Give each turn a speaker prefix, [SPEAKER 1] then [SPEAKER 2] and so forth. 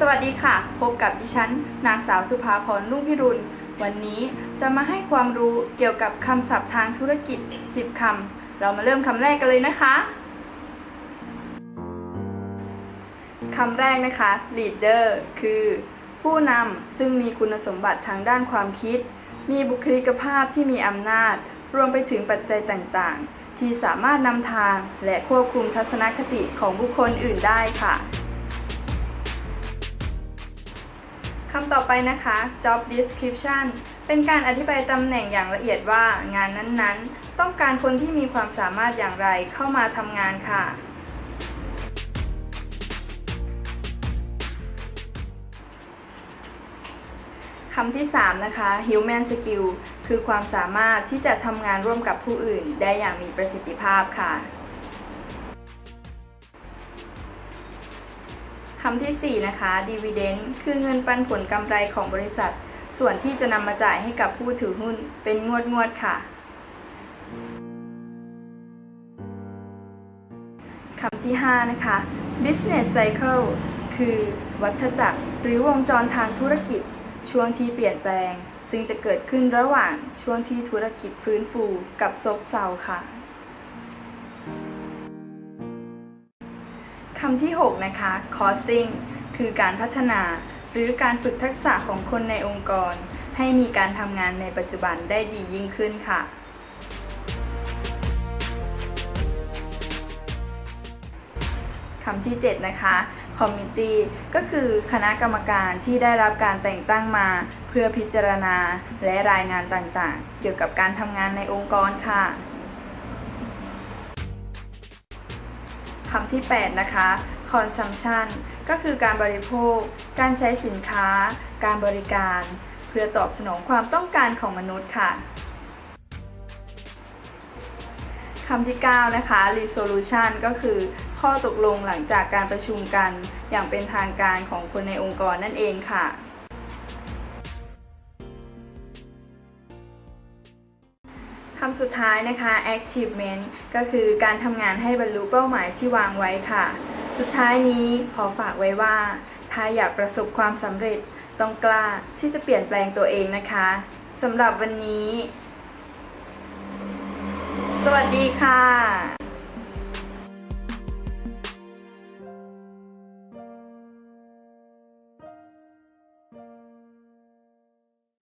[SPEAKER 1] สวัสดีค่ะ พบกับดิฉัน นางสาวสุภาพรลุ่งพิรุณ วันนี้จะมาให้ความรู้เกี่ยวกับคำศัพท์ทางธุรกิจ 10คำ เรามาเริ่มคำแรกกันเลยนะคะคำแรกนะคะ leader คือ ผู้นำซึ่งมีคุณสมบัติทางด้านความคิด มีบุคลิกภาพที่มีอำนาจ รวมไปถึงปัจจัยต่างๆ ที่สามารถนำทางและควบคุมทัศนคติของบุคคลอื่นได้ค่ะ คำต่อไปนะคะ job description เป็นการอธิบายตำแหน่งอย่างละเอียดว่างานนั้นๆ ต้องการคนที่มีความสามารถอย่างไรเข้ามาทำงานค่ะ คำที่ 3 นะคะ human skill คือความสามารถที่จะทำงานร่วมกับผู้อื่นได้อย่างมีประสิทธิภาพค่ะ คำทีสี่ 4 นะคะ dividend คือเงินปันผลกำไรของบริษัท ส่วนที่จะนำมาจ่ายให้กับผู้ถือหุ้นเป็นงวดงวดๆค่ะคำที่ 5 นะคะ business cycle คือวัฏจักรหรือวงจรทางธุรกิจ ช่วงที่เปลี่ยนแปลง ซึ่งจะเกิดขึ้นระหว่างช่วงที่ธุรกิจฟื้นฟูกับซบเซาค่ะำที่ 6 นะคะ causing คือการพัฒนาหรือการฝึกทักษะของคนในองค์กร ให้มีการทำงานในปัจจุบันได้ดียิ่งขึ้นค่ะ คำที่ 7 นะคะ committee ก็คือคณะกรรมการที่ได้รับการแต่งตั้งมา เพื่อพิจารณาและรายงานต่างๆ เกี่ยวกับการทำงานในองค์กรค่ะ คำที่ 8 นะคะ consumption ก็คือการบริโภค การใช้สินค้า การบริการ เพื่อตอบสนองความต้องการของมนุษย์ค่ะคำที่ 9 นะคะ resolution ก็คือข้อตกลงหลังจากการประชุมกันอย่างเป็นทางการของคนในองค์กรนั่นเองค่ะ คำสุดท้ายนะคะ achievement ก็คือการทำงานให้บรรลุเป้าหมายที่วางไว้ค่ะ สุดท้ายนี้ขอฝากไว้ว่า ถ้าอยากประสบความสำเร็จต้องกล้าที่จะเปลี่ยนแปลงตัวเองนะคะสำหรับวันนี้ สวัสดีค่ะ